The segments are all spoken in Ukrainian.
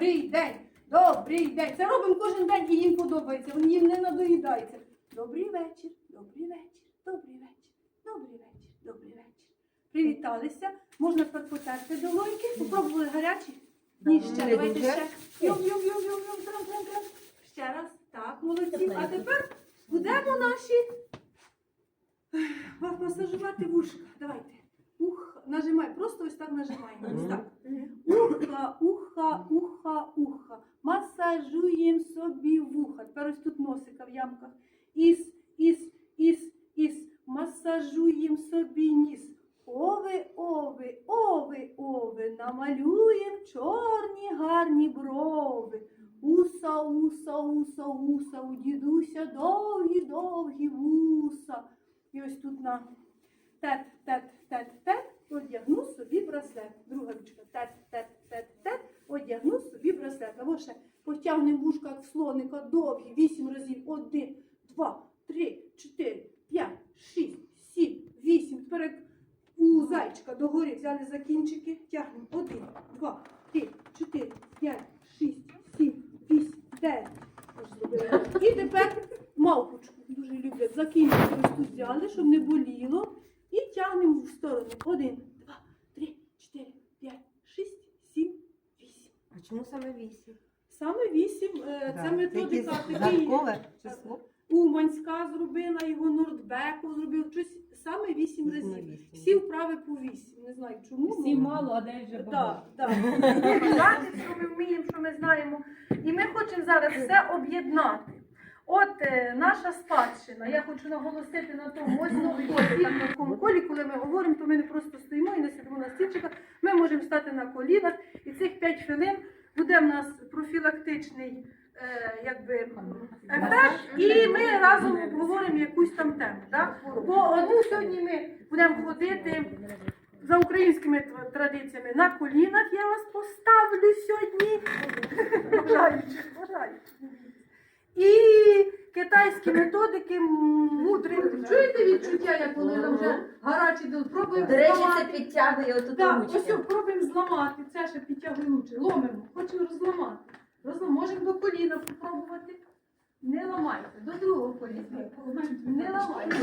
Добрий день! Добрий день! Це робимо кожен день і їм подобається, вони їм не надоїдається. Добрий вечір, добрий вечір, добрий вечір, добрий вечір, добрий вечір. Привіталися. Можна тепер потерти долоньки. Попробували гарячі? Ні, ще, давайте ще. Йом, йом, йом, йом, йом, трам, трам, трам. Ще раз. Так, молодці. А тепер будемо наші масажувати вушка. Давайте. Ух, нажимай, просто ось так нажимаємо. Ось так. Уха, уха, уха, уха. Масажуємо собі вуха. Тепер ось тут носика в ямках. Іс, іс, іс, іс. Масажуємо собі ніс. Ови, ови, ови, ови. Намалюємо чорні гарні брови. Уса, уса, уса, уса. У дідуся довгі, довгі вуса. І ось тут на тет, тет, тет, тет, одягну собі браслет. Друга ручка. Тет, тет, тет, тет, одягну собі браслет. Або ще потягнемо вушка як слоника довгі, вісім разів. Один, два, три, чотири, п'ять, шість, сім, вісім. Тепер у зайчика догори взяли за кінчики, тягнемо. Один, два, три, чотири, п'ять, шість, сім, вісім, дев'ять. І тепер мавпочку дуже люблять. За кінчики взяли, щоб не боліло. Тягнемо в сторону. Один, два, три, чотири, п'ять, шість, сім, вісім. А чому саме вісім? Саме вісім. е, Це методика такий. число. Уманська зробила, його Нордбеков зробив. Щось саме вісім разів. Всі вправи по вісім. Не знаю чому. Всі мало, а де вже багато. так. Знаєте, що ми вміємо, що ми знаємо. І ми хочемо зараз все об'єднати. От е, наша спадщина, я хочу наголосити на тому, ось на колі, на такому колі, коли ми говоримо, то ми не просто стоїмо і не сидимо на стільчиках, ми можемо стати на колінах, і цих 5 хвилин буде в нас профілактичний е, якби, ефект, і ми разом обговоримо якусь там тему. Да? Бо одну сьогодні ми будемо ходити за українськими тр- традиціями на колінах я вас поставлю сьогодні. Бажаючи, бажаючи. І китайські методики мудрі. Чуєте відчуття, як воно там вже гарячі дил? Пробуємо До речі, це зламати. підтягує отут Так, ось ручки. пробуємо зламати. Це ще підтягує ручки. Ломимо. Хочемо розламати. Розлам... Можемо до коліна попробувати. Не ламайте. До другого коліна. Не ламайте.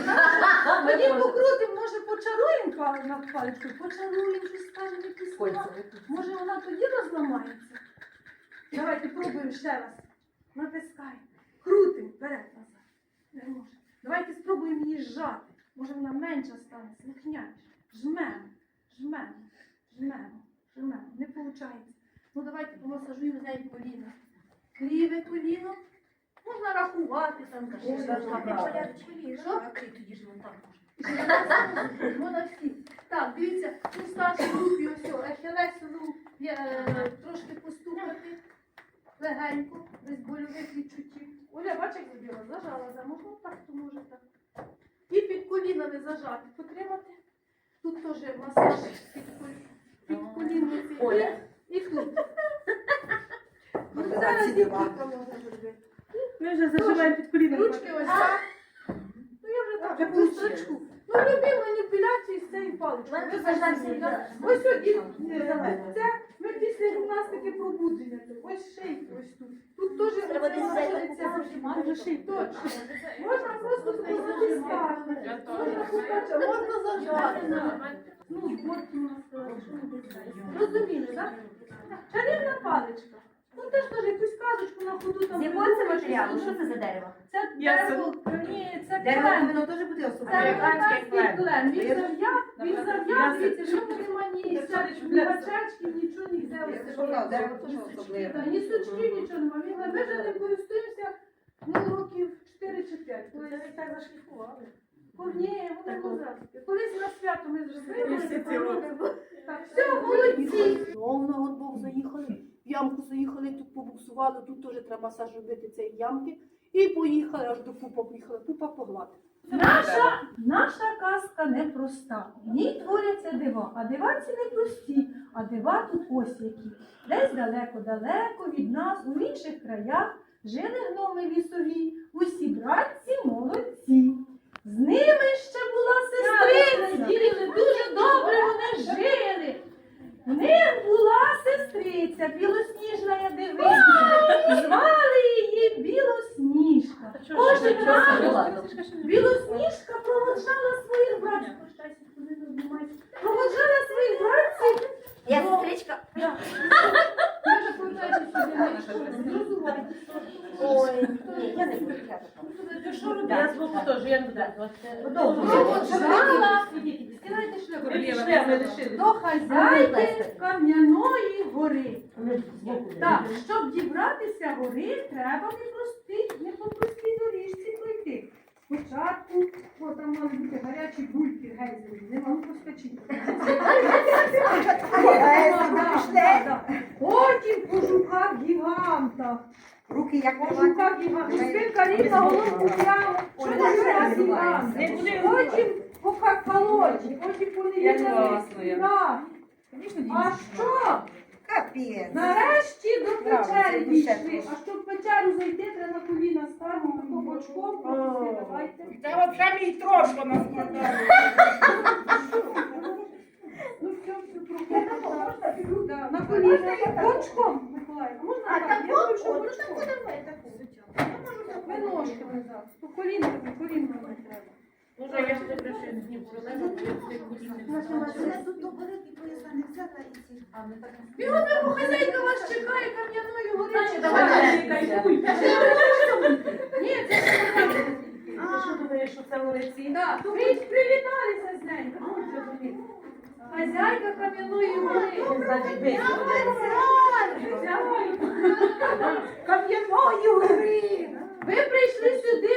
Тоді покрутимо, може почаруємо пал- на пальчику, почаруємо, щось скажемо якісь слова. Може вона тоді розламається? Давайте пробуємо ще раз. Натискаємо. Крутимо вперед назад. Не може. Давайте спробуємо її зжати. Може вона менша стане, слухняніше. Жмемо, жмемо, жмемо, жмемо. Не виходить. Ну давайте помасажуємо неї коліно. Ліве коліно. Можна рахувати там. Вона всі. Так, дивіться, у старшій групі ось о, е, трошки постукати легенько, без больових відчуттів. Оля, бач, як зробила, зажала, за можна так, то може так. І під коліна не зажати, потримати. Тут теж масаж під, коліна. під колінами. Оля. І тут. Ну, зараз тут можна зробити. Ми вже заживаємо під коліном. Ручки ось так. Ну я вже так, Вже по строчку. Любі маніпуляції з цією паличкою. Ви. Ось сьогодні е, це ми після гімнастики пробудження. Ось шийка, ось тут. Тут теж може ший, точно. Можна просто позатискати, можна покачати, можна зажати. Ну, от у нас. Розуміли, так? Чарівна паличка. Ну теж теж якусь там. З якого це матеріалу? Що це за дерево? Це дерево, ні, це Дерево клен. повинно теж бути Це особливе. американський клен. Він Я- зав'яв, він зав'яв, дивіться, що в нема ні сячки, ні гачечки, нічого, ні Я Дерево теж особливе. Та, Ні сучки, нічого нема. Він ми вже не користуємося ну, років 4 чи 5. Коли це так зашліфували. Ні. Колись на свято ми зробили. Так, все, молодці. Знову на горбок заїхали, в ямку заїхали, тут побуксували, тут теж треба робити цієї ямки. І поїхали аж до пупа, поїхали, пупа погладити. Наша, наша казка непроста. В ній творяться дива, а дива ці не прості, а дива тут ось які. Десь далеко-далеко від нас, у інших краях, жили гноми лісові, усі братці молодці. З ними ще була сестриця. Дуже добре вони жили. В них була сестриця. білосніжна дивиться. Звали її Білосніжка. Кожен ранок Білосніжка проводжала своїх братців. Проводжала своїх братців. Я до- сестричка. Да. Може, повертайтеся сюди, на школу, зрозумійте. Ой, ні, я не буду. я така. Я звуку теж, я не буду. Проводжала Стирайте шлюбу. до хазяйки Кам'яної гори. Так, щоб дібратися гори, треба не по простій доріжці пройти. Спочатку, о, там мали бути гарячі бульки гейзери, не можу поскочити. Потім по жуках гігантах. Руки як По жуках гігантах. Спинка рівна, голову прямо. Буде. По какалоті, потім по Я невідомих класно, я. стінах. А що? Капець. Нарешті до печери дійшли. А щоб в печеру зайти, треба на коліна стати, тако бочком пропусти. Давайте. Та взагалі мій трошки нас. Ну все, все, проходимо. Да, На коліна. Бочком, Миколаївна. Можна так? Я думаю, що бочком. Ви зараз. По колінами, колінами треба. Може, я ще прийшли з ним проблема, бо я цих Бігом, бігом, хазяйка вас чекає кам'яною горичкою. Ні, це не Ти що думаєш, що це вулиці? Так, ви привіталися з нею. Хазяйка кам'яної гори. Значить, ви. Кам'яною гори. Ви прийшли сюди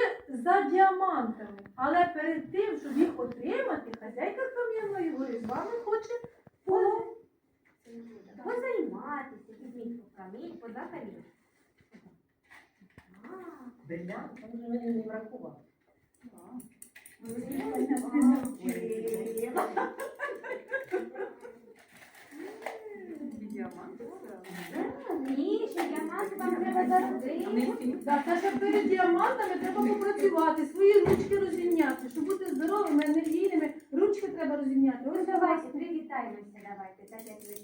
за діамантами, але перед тим, щоб їх отримати, хазяйка кам'яної гори з вами хоче по- Позайматися, візьміть камінь, подати. Же мені не врахував ще діаманти вам треба завжди. Так, це ще перед діамантами треба попрацювати, свої ручки розімняти, щоб бути здоровими, енергійними. Ручки треба розімняти. Ось давайте. привітаємося, давайте. Так, як ви.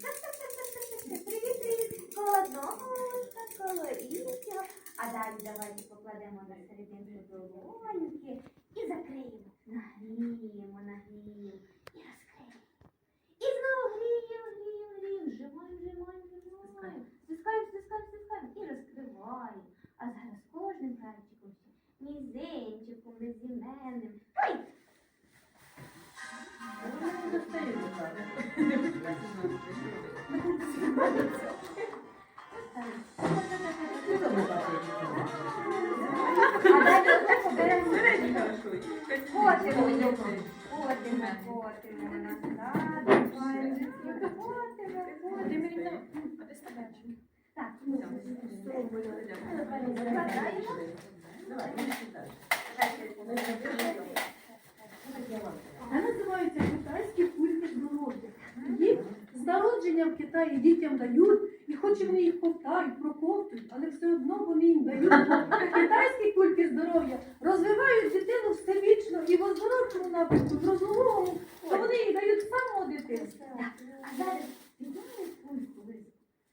Привіт, привіт, коло ножка, коло іншого. А далі давайте покладемо на серединку Котимо. Так, ну, Це називаються китайські кульки здоров'я. Їх з народження в Китаї дітям дають, і хоч вони їх ковтають, проковтують, але все одно вони їм дають. Бо Китайські кульки здоров'я розвивають дитину всебічно і в оздоровчому напрямку, в розумовому, то вони їх дають з самого дитинства. А зараз пульку високо.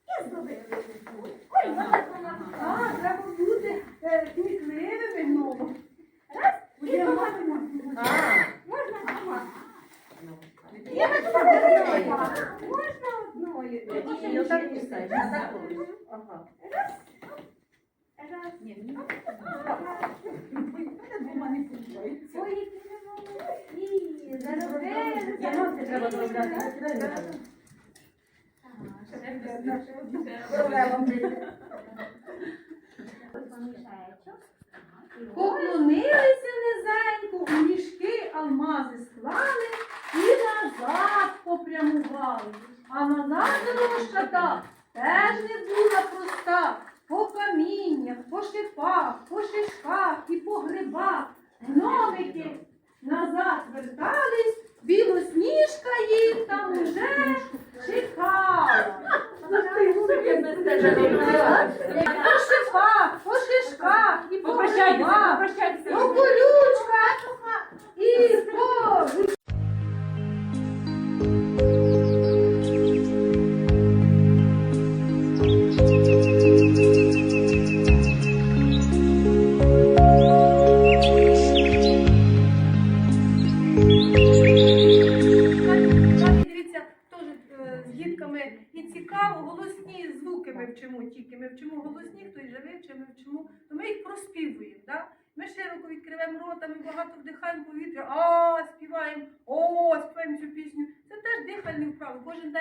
Я зробила пульку. Ой, вона вона. А, треба бути е, кмітливими гномом. Раз, і Будемо. Можна помахати? Я Можна одною. Можна одною. І. Ага. Раз. Ой, Ой, які ви молодці. Заробили. Я носи треба. Помішаєчок. Поклонилися низенько, у мішки алмази склали і назад попрямували. А назад дорожка та теж не була проста. По каміннях, по шипах, по шишках і по грибах. Гномики назад вертались, білосніжка їх там уже чекала. По шипах, по шишках і по попрощайтеся. По колючках і по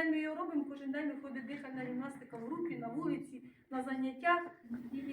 день ми його робимо, кожен день виходить дихальна гімнастика в групі, на вулиці, на заняттях.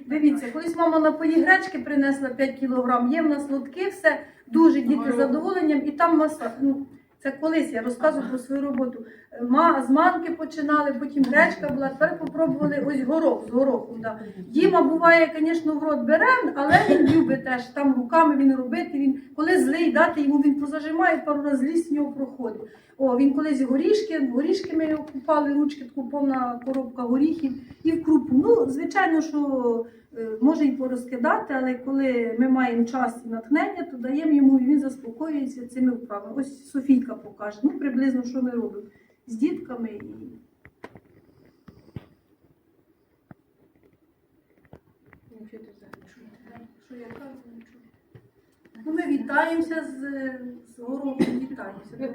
Дивіться, колись мама на пої гречки принесла 5 кілограм, є в нас лотки, все дуже діти з задоволенням, і там маса. Ну, це колись я розказую про свою роботу. З манки починали, потім гречка була, тепер попробували ось горох з горохом. Да. Діма буває, звісно, в рот бере, але він любить теж там руками він робити. Він коли злий дати йому, він позажимає, пару разів з нього проходить. О, він колись горішки, горішки ми купали, ручки таку повна коробка горіхів і в крупу. Ну, звичайно, що е, може й порозкидати, але коли ми маємо час і натхнення, то даємо йому і він заспокоюється цими вправами. Ось Софійка покаже, ну приблизно, що ми робимо з дітками і. Що я кажу. Ну, ми вітаємося з, з горохом, вітаємося. Ви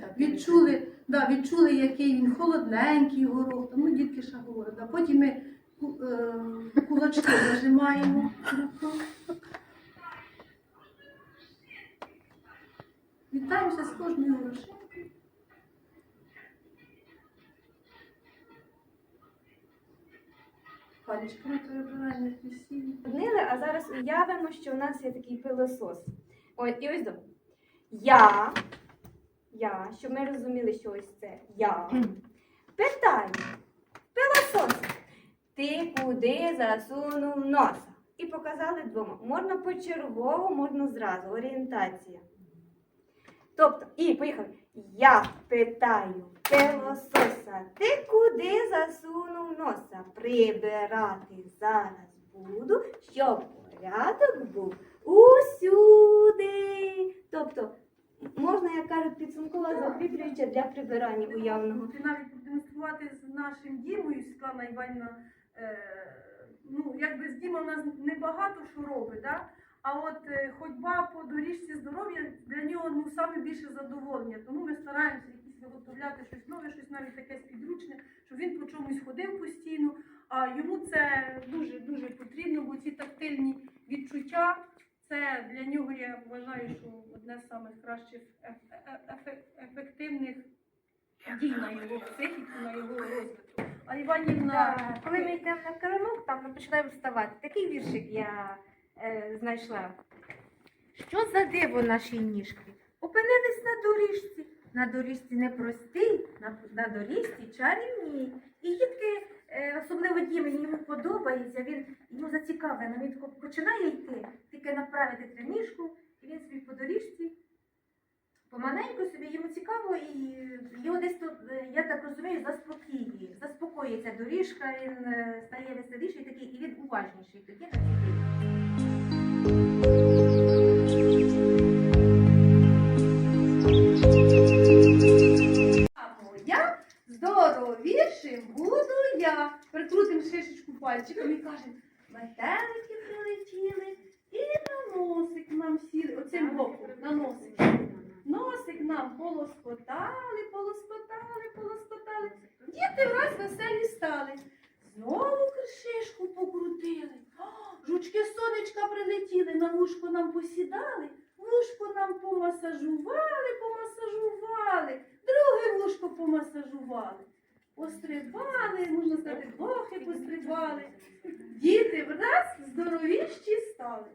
так. Відчули, да, відчули, який він холодненький горох. Ну, дітки ще говорять. Да. Потім ми ку- е, кулачки нажимаємо. Вітаємося з кожною грошинкою. Пальчиками перебираємо як весілля. Однили, а зараз уявимо, що у нас є такий пилосос. Ой, і ось до. Я, я, щоб ми розуміли, що ось це я. Питаю, пилосос, ти куди засунув носа? І показали двома. Можна почергово, можна зразу. Орієнтація. Тобто, і поїхали. Я питаю пилососа, ти куди засунув носа? Прибирати зараз буду, щоб порядок був усюди. Тобто, можна, як кажуть, підсумкова закріплююча для прибирання уявного. Ти навіть продемонструвати з нашим Дімою, Світлана Іванівна, е, ну, якби з Діма в нас небагато що робить, да? а от е, ходьба по доріжці здоров'я для нього ну, саме більше задоволення. Тому ми стараємося виготовляти щось нове, щось навіть таке спідручне, щоб він по чомусь ходив постійно, а йому це дуже-дуже потрібно, бо ці тактильні відчуття. Це для нього, я вважаю, що одне з самих кращих еф- еф- ефективних дій на його психіку, на його розвиток. А Іванівна, Коли ми йдемо на килимок, там ми починаємо вставати. Такий віршик я е, знайшла. Що за диво нашій ніжки? Опинились на доріжці. На доріжці непростій, на, на доріжці чарівній. І дітки, е, особливо Дімені, йому подобається, він йому зацікавлено. Він починає йти, тільки направити тренішку, і він собі по доріжці. Помаленьку собі йому цікаво, і його десь тут, е, я так розумію, заспокоює. Заспокоюється доріжка, він е, стає веселіший такий, і він уважніший тоді на цій пальчиком і кажемо, метелики прилетіли і на носик нам сіли. Оцим боком, на носик. Носик нам полоскотали, полоскотали, полоскотали. Діти враз веселі стали. Знову шишку покрутили. Жучки сонечка прилетіли, на вушко нам посідали, вушко нам помасажували, помасажували, друге вушко помасажували. Пострибали, можна сказати, блохи пострибали. Діти в нас здоровіші стали.